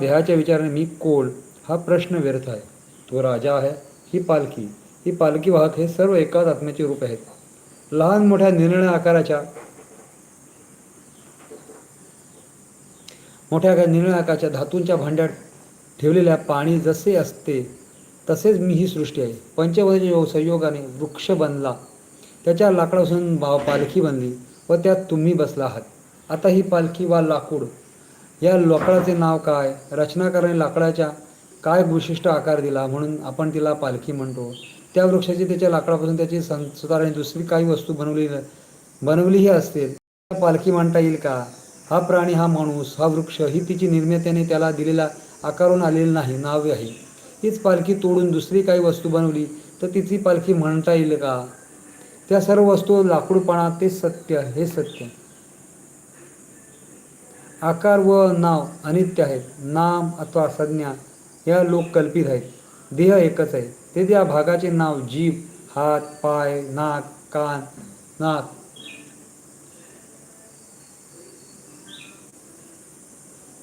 देहाच्या विचाराने मी कोण हा प्रश्न व्यर्थ आहे. तो राजा आहे ही पालखी. ही पालखी वाहक हे सर्व एकाच आत्म्याचे रूप आहेत. लहान मोठ्या निर्णय आकाराच्या मोठ्या निर्णय आकाराच्या धातूंच्या भांड्यात ठेवलेल्या पाणी जसे असते तसेच मी ही सृष्टी आहे. पंचवदच्या संयोगाने वृक्ष बनला. त्याच्या लाकडापासून पालखी बनली व त्यात तुम्ही बसला आहात. आता ही पालखी वा लाकूड या लाकडाचे नाव काय? रचनाकाराने लाकडाच्या काय विशिष्ट आकार दिला म्हणून आपण तिला पालखी म्हणतो? त्या वृक्षाची त्याच्या लाकडापासून त्याची सं सुधारणे दुसरी काही वस्तू बनवली बनवलीही असतील. त्या पालखी म्हणता येईल का? हा प्राणी हा माणूस हा वृक्ष ही तिची निर्मित्याने त्याला दिलेला आकारून आलेली नाही नावे आहे हीच पालखी तोडून दुसरी काही वस्तू बनवली तर तिची पालखी म्हणता येईल का? त्या सर्व वस्तू लाकूडपणा तेच सत्य हे सत्य. आकार व नाव अनित्य आहेत. नाम अथवा संज्ञा या लोक कल्पित आहेत. देह एकच आहे. ते त्या भागाचे नाव जीभ हात पाय नाक कान नाक.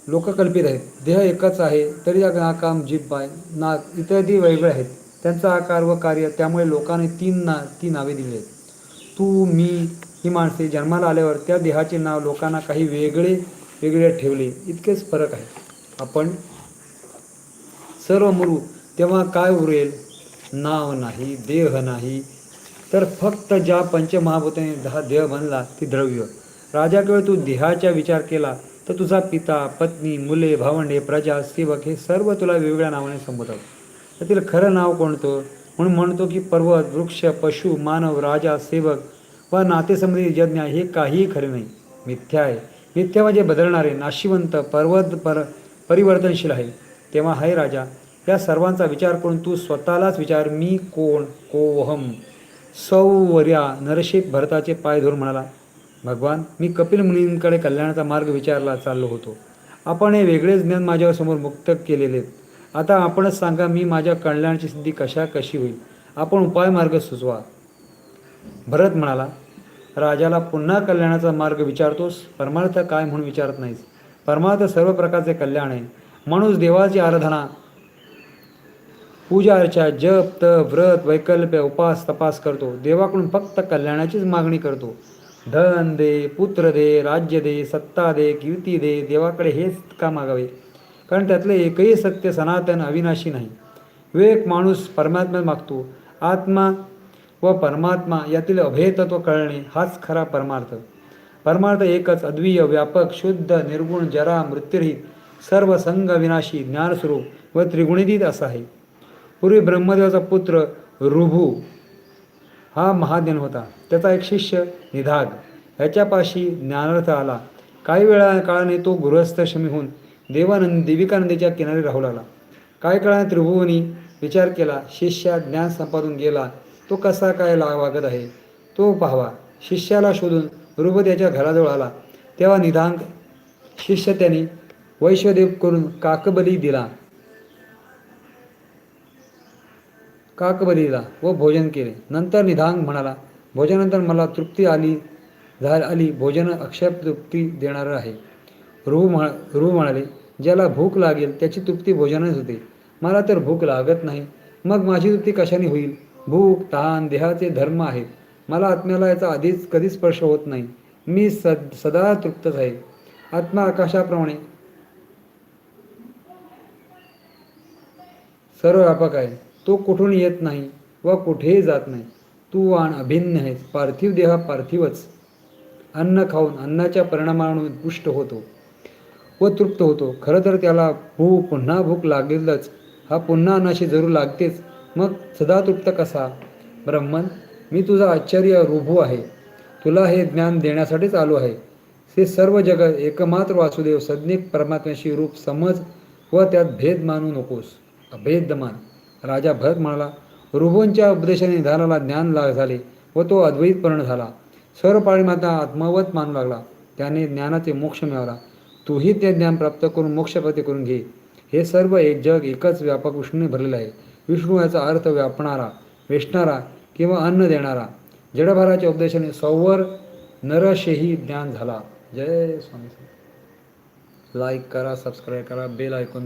लोककल्पित आहेत. देह एकच आहे तरी या नाकाम जीभ पाय नाक इत्यादी वेगळे आहेत. त्यांचा आकार व कार्य त्यामुळे लोकांनी तीन ना ती नावे दिली आहेत. तू मी ही माणसे जन्माला आल्यावर त्या देहाचे नाव लोकांना काही वेगळे वेगळे ठेवले इतकेच फरक आहे आपण सर्व मरू तेव्हा काय उरेल? नाव नाही देह नाही. तर फक्त ज्या पंचमहाभूताने दहा देह बनला ती द्रव्य. राजाकडे तू देहाचा विचार केला तर तुझा पिता पत्नी मुले भावंडे प्रजा सेवक हे सर्व तुला वेगवेगळ्या नावाने संबोधतात. त्यातील खरं नाव कोणतं? म्हणून म्हणतो की पर्वत वृक्ष पशु मानव राजा सेवक व नातेसंबंधी यज्ञ हे काहीही खरे नाही. मिथ्या आहे. नित्य म्हणजे बदलणारे नाशिवंत पर्वत पर परिवर्तनशील आहे तेव्हा हाय राजा या सर्वांचा विचार करून तू स्वतःलाच विचार मी कोण? कोहम सौवर्या नरशेप भरताचे पाय धरून म्हणाला भगवान मी कपिल मुनींकडे कल्याणाचा मार्ग विचारला चाललो होतो. आपण हे वेगळेच ज्ञान माझ्यावर समोर मुक्त केलेले आता आपणच सांगा मी माझ्या कल्याणाची सिद्धी कशा कशी होईल? आपण उपाय मार्ग सुचवा. भरत म्हणाला राजाला पुन्हा कल्याणाचा मार्ग विचारतोस परमार्थ काय म्हणून विचारत नाहीस? परमार्थ सर्व प्रकारचे कल्याण आहे. माणूस देवाची आराधना पूजा अर्चा जप तप व्रत वैकल्प्य उपास तपास करतो. देवाकडून फक्त कल्याणाचीच मागणी करतो. धन दे पुत्र दे राज्य दे सत्ता दे कीर्ती दे देवाकडे हेच का मागावे? कारण त्यातले एकही सत्य सनातन अविनाशी नाही. विवेक माणूस परमात्म्यात मागतो. आत्मा व परमात्मा यातील अभेदत्व कळणे हाच खरा परमार्थ. परमार्थ एकच अद्विय व्यापक शुद्ध निर्गुण जरा मृत्यूरहित सर्व संगविनाशी ज्ञानस्वरूप व त्रिगुणितीत असा आहे. पूर्वी ब्रह्मदेवाचा पुत्र रुभू हा महाज्ञान होता. त्याचा एक शिष्य निधाग. ह्याच्यापाशी ज्ञानार्थ आला. काही वेळा काळाने तो गृहस्थशमी होऊन देवानंद देविकानंदीच्या किनारी राहू लागला. काही काळाने त्रिभुवनी विचार केला. शिष्या ज्ञान संपादून गेला. तो कसा काय ला वागत आहे? तो पाहावा. शिष्याला शोधून रुभ त्याच्या घराजवळ आला. तेव्हा निधांक शिष्य त्याने वैश्वदेव करून काकबली दिला. काकबली दिला व भोजन केले. नंतर निधांग म्हणाला भोजनानंतर मला तृप्ती आली झा आली. भोजन अक्षय तृप्ती देणारं आहे. रू म्हणा रू म्हणाले ज्याला भूक लागेल त्याची तृप्ती भोजनच होते. मला तर भूक लागत नाही. मग माझी तृप्ती कशाने होईल? भूक तहान देहाचे धर्म आहेत. मला आत्म्याला याचा आधीच कधीच स्पर्श होत नाही. मी सद सदा तृप्तच आहे. आत्मा आकाशाप्रमाणे. सर्व व्यापक आहे. तो कुठून येत नाही व कुठेही जात नाही. तू आण अभिन्न आहेस. पार्थिव देह पार्थिवच. अन्न खाऊन अन्नाच्या परिणामाने पुष्ट होतो व तृप्त होतो. खरं तर त्याला भूक पुन्हा भूक लागेलच. हा पुन्हा अन्नाशी जरूर लागतेच. मग सदा तृप्त कसा? ब्रह्मन मी तुझा आश्चर्य रुभू आहे. तुला हे ज्ञान देण्यासाठीच आलो आहे. ते सर्व जगत एकमात्र वासुदेव सज्ञिक परमात्म्याशी रूप समज व त्यात भेद मानू नकोस. अभेद मान राजा भरत म्हणाला रुभूंच्या उपदेशाने निधानाला ज्ञान लाग झाले व तो अद्वैतपर्ण झाला. सर्व पाळीमाता आत्मवत मानू लागला. त्याने ज्ञानाचे मोक्ष मिळवला तूही ते ज्ञान प्राप्त करून मोक्षप्रती करून घे. हे सर्व एक जग एकच व्यापक विष्णूने भरलेलं आहे. विष्णू याचा अर्थ व्यापणारा वेचणारा किंवा अन्न देणारा. जडभराच्या उपदेशाने सौवर नरशेही ज्ञान झाला. जय स्वामी लाईक करा सबस्क्राईब करा बेल ऐकून